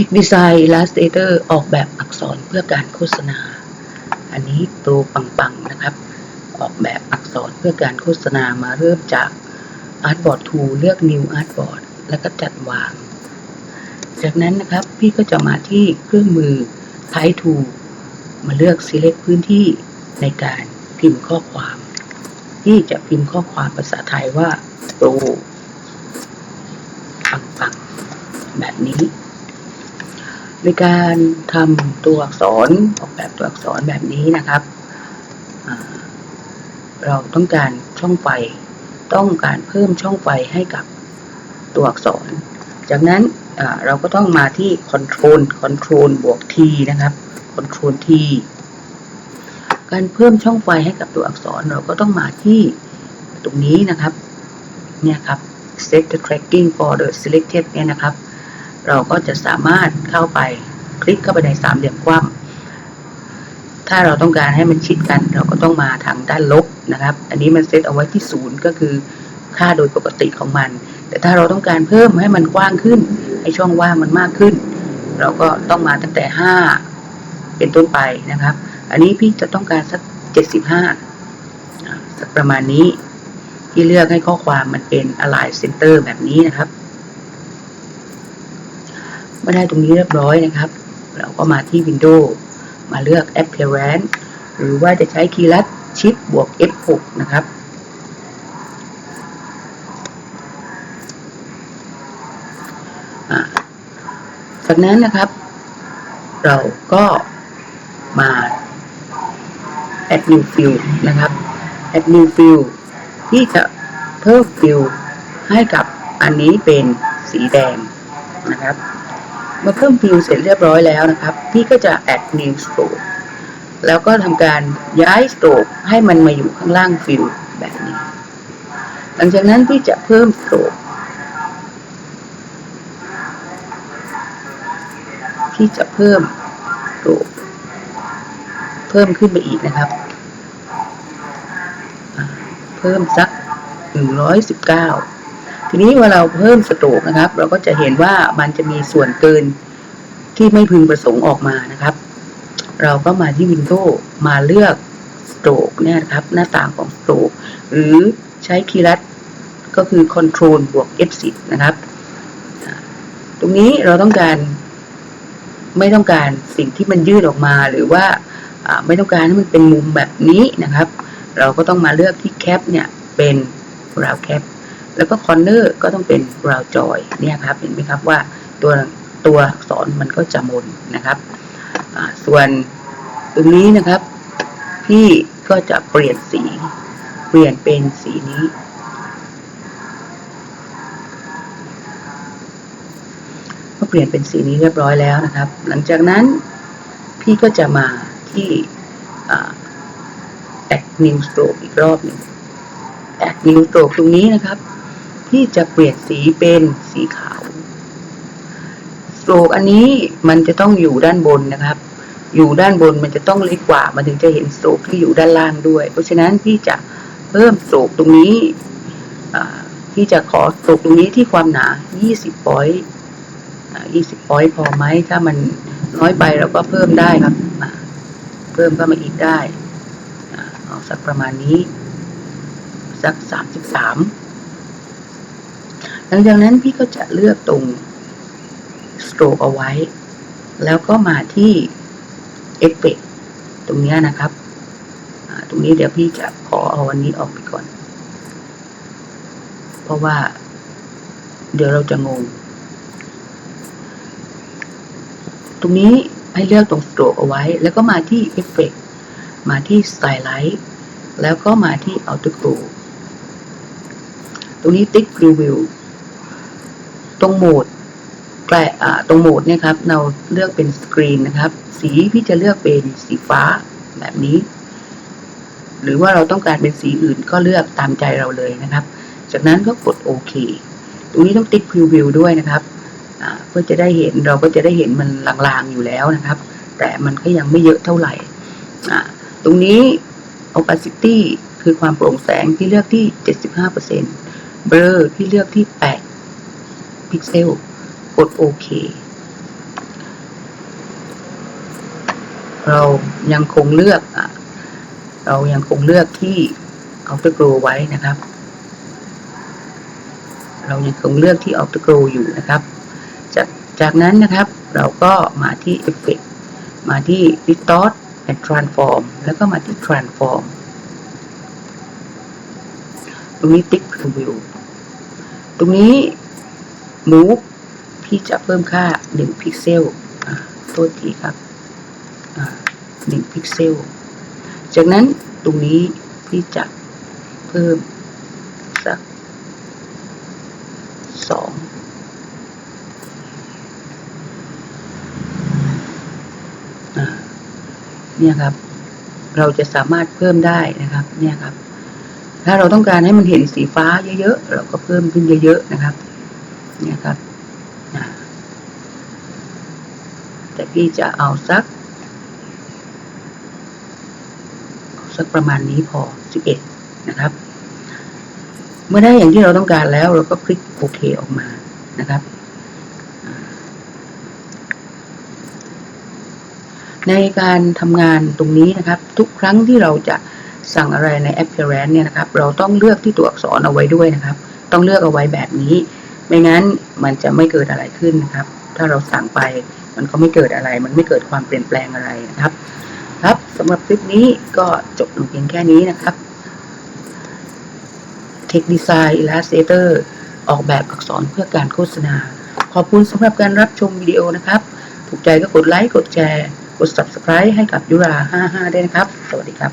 Tech Design Illustrator ออกแบบอักษรเพื่อการโฆษณา อันนี้โปรปังๆนะครับ ออกแบบอักษรเพื่อการโฆษณามาเริ่มจาก Artboard Tool เลือก New Artboard แล้วก็จัดวาง จากนั้นนะครับพี่ก็จะมาที่เครื่องมือ Type Tool มาเลือก Select พื้นที่ในการพิมพ์ข้อความ ที่จะพิมพ์ข้อความภาษาไทยว่าโปรปังๆแบบนี้ ในการทำตัวอักษรออกแบบตัวอักษรแบบนี้นะครับ เราต้องการช่องไฟ ต้องการเพิ่มช่องไฟให้กับตัวอักษร จากนั้นเราก็ต้องมาที่ Control Control บวก T นะครับ Control T การเพิ่มช่องไฟให้กับตัวอักษรเราก็ต้องมาที่ตรงนี้นะครับ เนี่ยครับ set the tracking for the selected เนี่ยนะครับ เราก็จะสามารถเข้าไปคลิกเข้าไปในสามเหลี่ยมกว้างถ้าเราต้องการให้มันชิดกัน เราก็ต้องมาทางด้านลบนะครับ อันนี้มันเซตเอาไว้ที่ศูนย์ก็คือค่าโดยปกติของมัน แต่ถ้าเราต้องการเพิ่มให้มันกว้างขึ้น ให้ช่องว่างมันมากขึ้น เราก็ต้องมาตั้งแต่ห้าเป็นต้นไปนะครับ อันนี้พี่จะต้องการสักเจ็ดสิบห้าสักประมาณนี้ ที่เลือกให้ข้อความมันเป็น align center แบบนี้นะครับ เมื่อได้ตรงนี้เรียบร้อยนะครับ เราก็มาที่ Windows มาเลือก Appearance หรือว่าจะใช้คีย์ลัด Shift บวก F6 นะครับ จากนั้นนะครับ เราก็มา add new field นะครับ add new field ที่จะเพิ่ม field ให้กับอันนี้เป็นสีแดงนะครับ เมื่อเพิ่ม field เสร็จเรียบร้อยแล้วนะครับ พี่ก็จะ add new stroke แล้วก็ทำการย้าย stroke ให้มันมาอยู่ข้างล่าง field แบบนี้ หลังจากนั้นพี่จะเพิ่ม stroke ที่จะเพิ่ม stroke เพิ่มขึ้นไปอีกนะครับ เพิ่มสัก119 ทีนี้เวลาเราเพิ่มสโตรกนะครับ เราก็จะเห็นว่ามันจะมีส่วนเกินที่ไม่พึงประสงค์ออกมานะครับ เราก็มาที่ Windows มาเลือกสโตรกเนี่ยครับ หน้าต่างของสโตรกหรือใช้คีย์ลัดก็คือ Control บวก F10 นะครับ ตรงนี้เราต้องการไม่ต้องการสิ่งที่มันยืดออกมาหรือว่าอ่าไม่ต้องการให้มันเป็นมุมแบบนี้นะครับ เราก็ต้องมาเลือกที่แคปเนี่ยเป็นราวแคป แล้วก็คอนเนอร์ก็ต้องเป็นราวจอยเนี่ยครับเห็นไหมครับว่าตัวตัวอักษรมันก็จะมนนะครับ ส่วนตรงนี้นะครับพี่ก็จะเปลี่ยนสี เปลี่ยนเป็นสีนี้ก็เปลี่ยนเป็นสีนี้เรียบร้อยแล้วนะครับ หลังจากนั้นพี่ก็จะมาที่ add new stroke อีกรอบหนึ่ง add new stroke ตรงนี้นะครับ ที่จะเปลี่ยนสีเป็นสีขาว stroke อันนี้มันจะต้องอยู่ด้านบนนะครับ อยู่ด้านบนมันจะต้องเล็กกว่า มันถึงจะเห็น stroke ที่อยู่ด้านล่างด้วย เพราะฉะนั้นพี่จะเพิ่ม stroke ตรงนี้พี่จะขอ stroke ตรงนี้ที่ความหนา 20 point อ่า20 point พอไหม ถ้ามันน้อยไปเราก็เพิ่มได้ครับ เพิ่มก็มาอีกได้ เอาสักประมาณนี้ สักสามสิบสาม หลังจากนั้นพี่ก็จะเลือกตรง stroke เอาไว้ แล้วก็มาที่เอฟเฟกตรงนี้นะครับตรงนี้เดี๋ยวพี่จะขอเอาอันนี้ออกไปก่อน เพราะว่า เดี๋ยวเราจะงง ตรงนี้ให้เลือกตรง stroke เอาไว้ แล้วก็มาที่เอฟเฟกมาที่ Skylight แล้วก็มาที่ Outer Glow ตรงนี้ติ๊ก Preview ตรงโหมดแกลตรงโหมดเนี่ยครับ เราเลือกเป็นสกรีนนะครับ สีพี่จะเลือกเป็นสีฟ้าแบบนี้ หรือว่าเราต้องการเป็นสีอื่นก็เลือกตามใจเราเลยนะครับ จากนั้นก็กดโอเค ตรงนี้ต้องติ๊ก Preview ด้วยนะครับเพื่อจะได้เห็นเราก็จะได้เห็นมันลางๆอยู่แล้วนะครับ แต่มันก็ยังไม่เยอะเท่าไหร่ ตรงนี้ opacity คือความโปร่งแสงที่เลือกที่ 75% blur ที่เลือกที่8 พิกเซล กดโอเค เรายังคงเลือกอะเรายังคงเลือกที่ outer glow ไว้นะครับ เรายังคงเลือกที่ outer glow อยู่นะครับ จากจากนั้นนะครับเราก็มาที่ effect มาที่ distort and transform แล้วก็มาที่ transform ตรงนี้ tick preview ตรงนี้ move พี่จะเพิ่มค่า 1 พิกเซลโทษทีครับอ่า1พิกเซล จากนั้นตรงนี้พี่จะเพิ่มสัก2อ่าเนี่ยครับ เราจะสามารถเพิ่มได้นะครับ เนี่ยครับ ถ้าเราต้องการให้มันเห็นสีฟ้าเยอะๆ เราก็เพิ่มขึ้นเยอะๆ นะครับ เนี่ยครับแต่พี่จะเอาสัก สักประมาณนี้พอ11นะครับ เมื่อได้อย่างที่เราต้องการแล้ว เราก็คลิกโอเคออกมานะครับในการทำงานตรงนี้นะครับ ทุกครั้งที่เราจะสั่งอะไรใน Appearance เนี่ยนะครับ เราต้องเลือกที่ตัวอักษรเอาไว้ด้วยนะครับ ต้องเลือกเอาไว้แบบนี้ ไม่งั้นมันจะไม่เกิดอะไรขึ้นนะครับ ถ้าเราสั่งไปมันก็ไม่เกิดอะไร มันไม่เกิดความเปลี่ยนแปลงอะไรนะครับ ครับสำหรับคลิปนี้ก็จบลงเพียงแค่นี้นะครับ Tech Design Illustrator ออกแบบอักษรเพื่อการโฆษณา ขอบคุณสำหรับการรับชมวิดีโอนะครับ ถูกใจก็กดไลค์ กดแชร์ กด Subscribe ให้กับยุรา55ด้วยนะครับ สวัสดีครับ